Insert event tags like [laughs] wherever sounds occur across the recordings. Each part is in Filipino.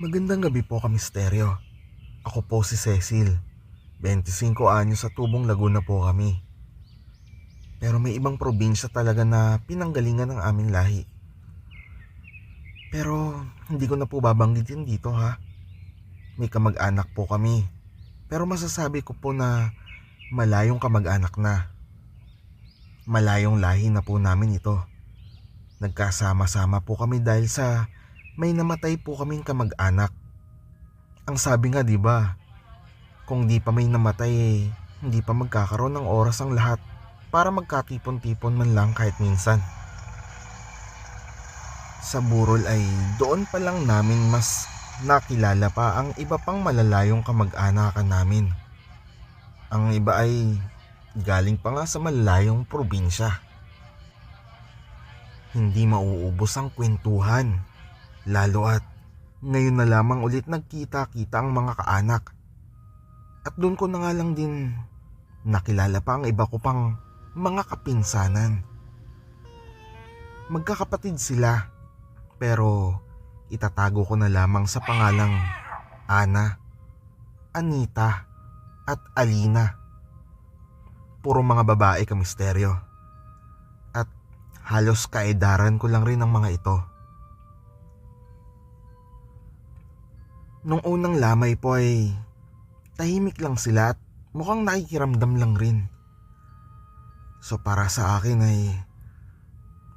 Magandang gabi po ka misteryo. Ako po si Cecil. 25 anyos sa Tubong Laguna po kami. Pero may ibang probinsya talaga na pinanggalingan ng aming lahi. Pero hindi ko na po babanggitin dito ha. May kamag-anak po kami. Pero masasabi ko po na malayong kamag-anak na. Malayong lahi na po namin ito. Nagkasama-sama po kami dahil sa may namatay po kaming kamag-anak. Ang sabi nga 'di ba, kung di pa may namatay hindi pa magkakaroon ng oras ang lahat para magkatipon-tipon man lang kahit minsan. Sa burol ay doon pa lang namin mas nakilala pa ang iba pang malalayong kamag-anakan namin. Ang iba ay galing pa nga sa malalayong probinsya. Hindi mauubos ang kwentuhan, lalo at ngayon na lamang ulit nagkita-kita ang mga kaanak. At doon ko na nga lang din nakilala pa ang iba ko pang mga kapinsanan. Magkakapatid sila, pero itatago ko na lamang sa pangalang Ana, Anita, at Alina. Puro mga babae ka misteryo. At halos kaedaran ko lang rin ang mga ito. Nung unang lamay po ay tahimik lang sila at mukhang nakikiramdam lang rin. So para sa akin ay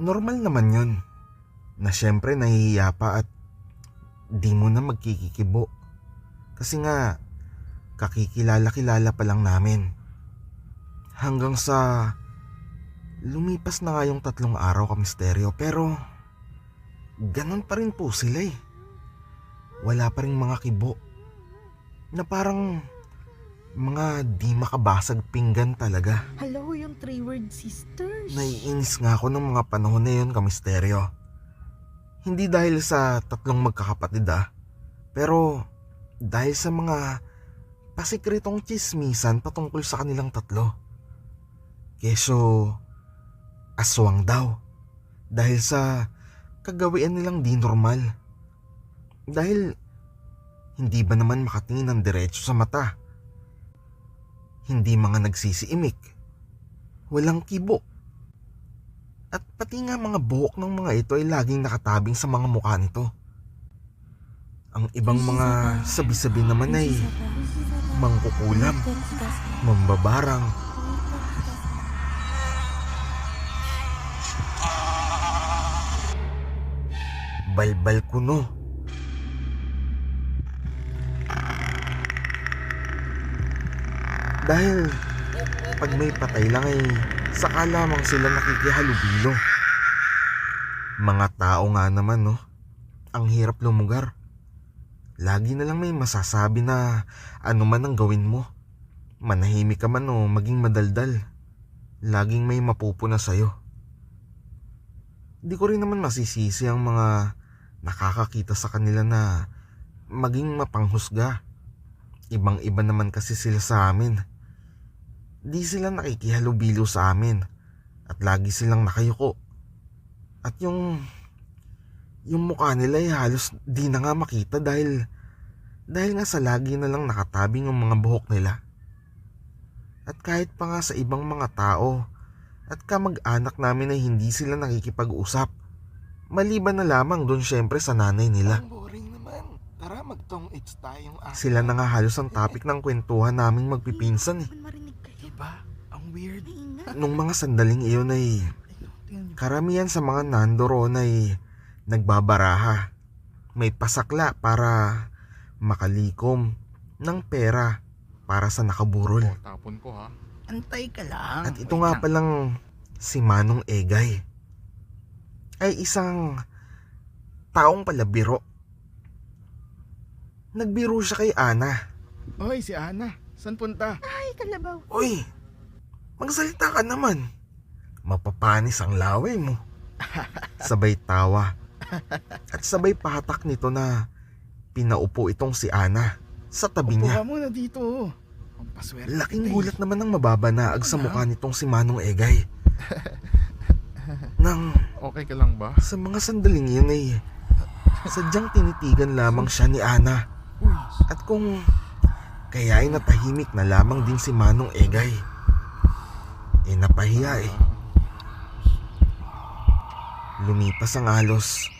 normal naman yun. Na syempre nahihiya pa at di mo na magkikikibo. Kasi nga kakikilala-kilala pa lang namin. Hanggang sa lumipas na nga yung tatlong araw ka misteryo pero ganun pa rin po sila eh wala pa rin mga kibo. Na parang mga di makabasag pinggan talaga. Hello, yung three-word sisters. Naiinis nga ako ng mga panahon na yun, kamisteryo. Hindi dahil sa tatlong magkakapatid ah, pero dahil sa mga pasikretong chismisan patungkol sa kanilang tatlo. Keso, aswang daw. Dahil sa kagawian nilang di normal. Dahil hindi ba naman makatingin ng diretso sa mata? Hindi mga nagsisiimik. Walang kibo. At pati nga mga buhok ng mga ito ay laging nakatabing sa mga mukha nito. Ang ibang mga sabi-sabi naman ay mangkukulam, mambabarang, balbal kuno. Dahil pag may patay lang ay saka lamang sila nakikihalubilo. Mga tao nga naman no, ang hirap lumugar. Lagi na lang may masasabi na ano man ang gawin mo. Manahimik ka man o maging madaldal. Laging may mapupuna sa'yo. Di ko rin naman masisisi ang mga nakakakita sa kanila na maging mapanghusga. Ibang iba naman kasi sila sa amin. Di sila nakikihalubilo sa amin at lagi silang nakayuko. At yung yung mukha nila ay halos di na nga makita dahil dahil nga sa lagi na lang nakatabing ang mga buhok nila. At kahit pa nga sa ibang mga tao at kamag-anak namin ay hindi sila nakikipag-usap. Maliban na lamang doon syempre sa nanay nila. Ang boring naman. Tara, magtong it's tayong. Sila na nga halos ang topic ng kwentuhan naming magpipinsan eh. Naman marinig kayo. Diba? Ang weird. Nung mga sandaling iyon ay karamihan sa mga nandoroon ay nagbabaraha. May pasakla para makalikom ng pera para sa nakaburol. Oh, tapon ko ha. Antay ka lang. At ito nga palang si Manong Egay ay isang taong palabiro. Nagbiro siya kay Ana. Oy, si Ana. San punta? Ay, kalabaw. Uy, magsalita ka naman. Mapapanis ang laway mo. Sabay tawa. At sabay pahatak nito na pinaupo itong si Ana sa tabi Upo niya. ka muna dito. Pampaswerte. Laking eh. gulat naman ng mababanaag sa mukha nitong si Manong Egay. [laughs] Nang Okay ka lang ba? sa mga sandaling yun ay sadyang tinitigan lamang siya ni Ana. Uy, At kung kaya ay natahimik na lamang din si Manong Egay. Eh napahiya eh. Lumipas ang halos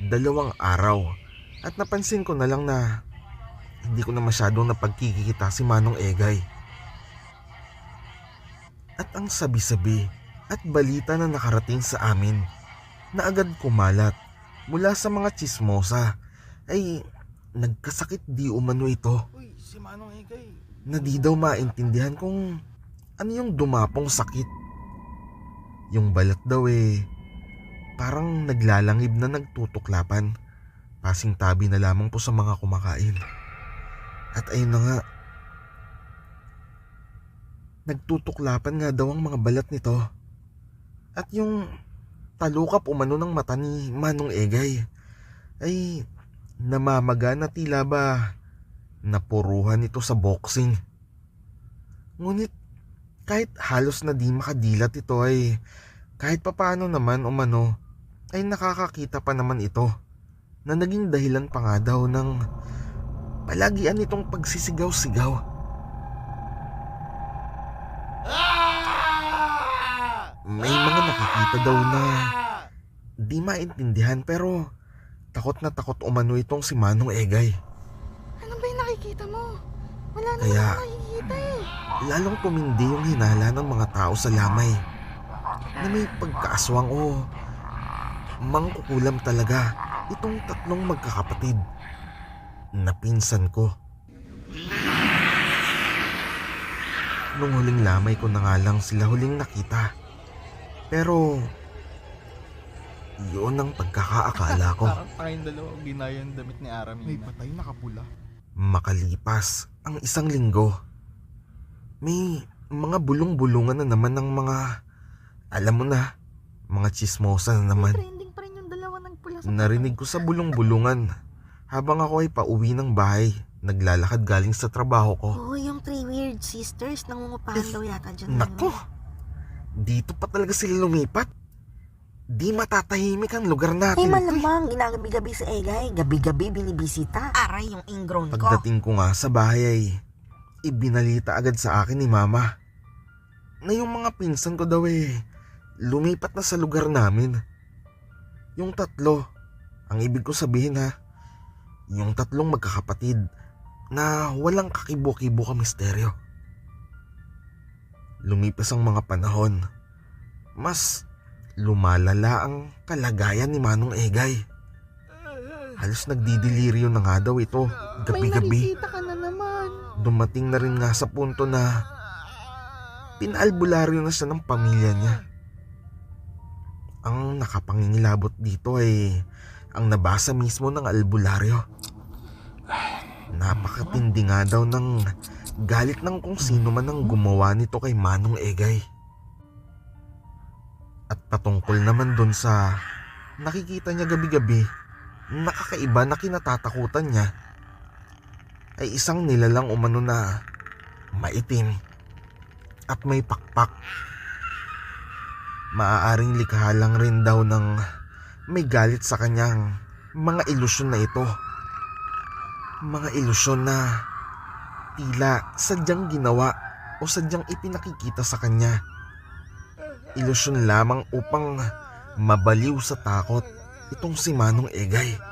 dalawang araw at napansin ko na lang na hindi ko na masyadong napagkikita si Manong Egay. At ang sabi-sabi at balita na nakarating sa amin na agad kumalat mula sa mga chismosa ay nagkasakit di umano ito uy, si Manong Egay. na di daw maintindihan kung ano yung dumapong sakit. Yung balat daw eh, parang naglalangib na nagtutuklapan. Pasing tabi na lamang po sa mga kumakain. At ayun na nga, nagtutuklapan nga daw ang mga balat nito. At yung talukap umano ng mata ni Manong Egay ay namamaga na tila ba napuruhan ito sa boxing. Ngunit kahit halos na di makadilat ito ay kahit papano naman umano ay nakakakita pa naman ito na naging dahilan pa nga daw ng palagian itong pagsisigaw-sigaw. May mga nakikita daw na di maintindihan pero takot na takot umano itong si Manong Egay. Ano ba yung nakikita mo? Wala na Kaya- akong nakikita eh. Lalong tumindi yung hinala ng mga tao sa lamay na may pagkaaswang o mangkukulam talaga itong tatlong magkakapatid na pinsan ko. Nung huling lamay ko na nga lang sila huling nakita. Pero yun ang pagkakaakala ko. Parang tayong dalawa ginaya yung damit ni May Aramina. patay na kapula. Makalipas ang isang linggo, may mga bulong-bulungan na naman ng mga, alam mo na, mga chismosa na naman. Trending pa rin yung dalawa ng pula sa Narinig ko sa bulong-bulungan habang ako ay pauwi ng bahay, naglalakad galing sa trabaho ko. Oo, yung three weird sisters nangungupahan daw yata dyan. Nako, dito pa talaga sila lumipat. Di matatahimik ang lugar Ay natin. eh. malamang, ginagabi-gabi sa Egay. Gabi-gabi binibisita. Aray yung ingrown ko. Pagdating ko nga sa bahay ay ibinalita agad sa akin ni mama na yung mga pinsan ko daw eh lumipat na sa lugar namin. Yung tatlo, ang ibig ko sabihin ha, yung tatlong magkakapatid na walang kakibo-kibo ka misteryo. Lumipas ang mga panahon, mas lumalala ang kalagayan ni Manong Egay. Halos nagdidiliryo na nga daw ito May gabi-gabi nakikita ka na naman. Dumating na rin nga sa punto na pinalbularyo na siya ng pamilya niya. Ang nakapangingilabot dito ay ang nabasa mismo ng albularyo. Napakatindi nga daw ng galit ng kung sino man ang gumawa nito kay Manong Egay. At patungkol naman dun sa nakikita niya gabi-gabi, nakakaiba na kinatatakutan niya ay isang nilalang umano na maitim at may pakpak. Maaaring likha lang rin daw ng may galit sa kanyang mga ilusyon na ito. Mga ilusyon na tila sadyang ginawa o sadyang ipinakikita sa kanya. Ilusyon lamang upang mabaliw sa takot itong si Manong Egay.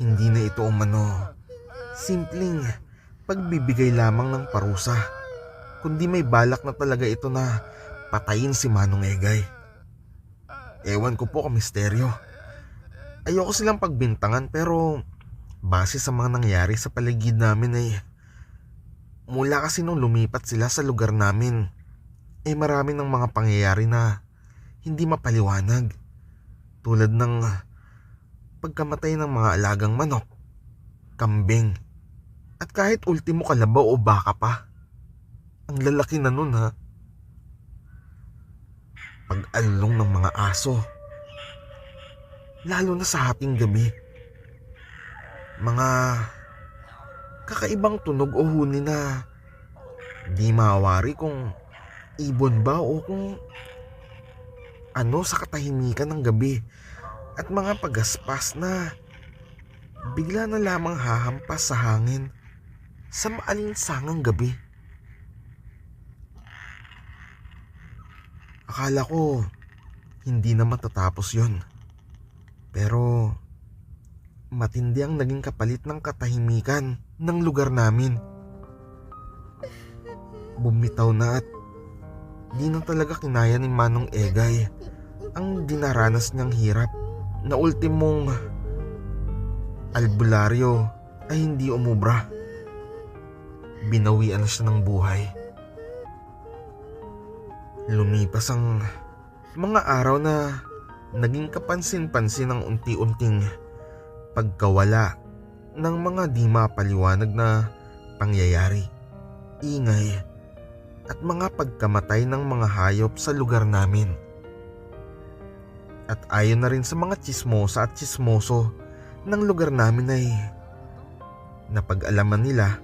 Hindi na ito umano. Simpleng pagbibigay lamang ng parusa. Kundi may balak na talaga ito na patayin si Manong Egay. Ewan ko po kung misteryo. Ayoko silang pagbintangan pero base sa mga nangyari sa paligid namin ay mula kasi nung lumipat sila sa lugar namin eh marami ng mga pangyayari na hindi mapaliwanag. Tulad ng pagkamatay ng mga alagang manok, kambing, at kahit ultimo kalabaw o baka pa. Ang lalaki na nun ha. Pag-along ng mga aso. Lalo na sa hating gabi. Mga kakaibang tunog o huni na di mawari kung ibon ba o kung ano sa katahimikan ng gabi at mga pagaspas na bigla na lamang hahampas sa hangin sa maalinsangang gabi. Akala ko hindi na matatapos yon. Pero matindi ang naging kapalit ng katahimikan ng lugar namin. Bumitaw na at di na talaga kinaya ni Manong Egay ang dinaranas niyang hirap na ultimong albularyo ay hindi umubra. Binawian na siya ng buhay. Lumipas ang mga araw na naging kapansin-pansin ang unti-unting pagkawala ng mga di mapaliwanag na pangyayari, ingay, at mga pagkamatay ng mga hayop sa lugar namin. At ayon na rin sa mga chismosa at chismoso ng lugar namin ay napag-alaman nila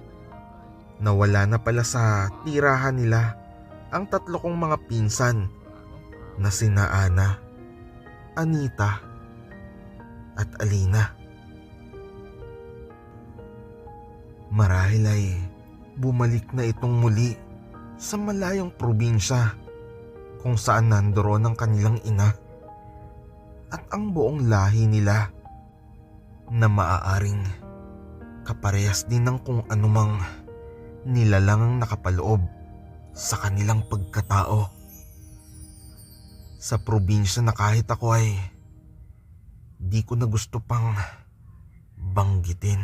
na wala na pala sa tirahan nila ang tatlo kong mga pinsan na sina Ana, Anita, at Alina. Marahil ay bumalik na itong muli sa malayong probinsya kung saan nandoon ang kanilang ina at ang buong lahi nila na maaaring kaparehas din ng kung anumang nilalang ang nakapaloob sa kanilang pagkatao. Sa probinsya na kahit ako ay di ko na gusto pang banggitin.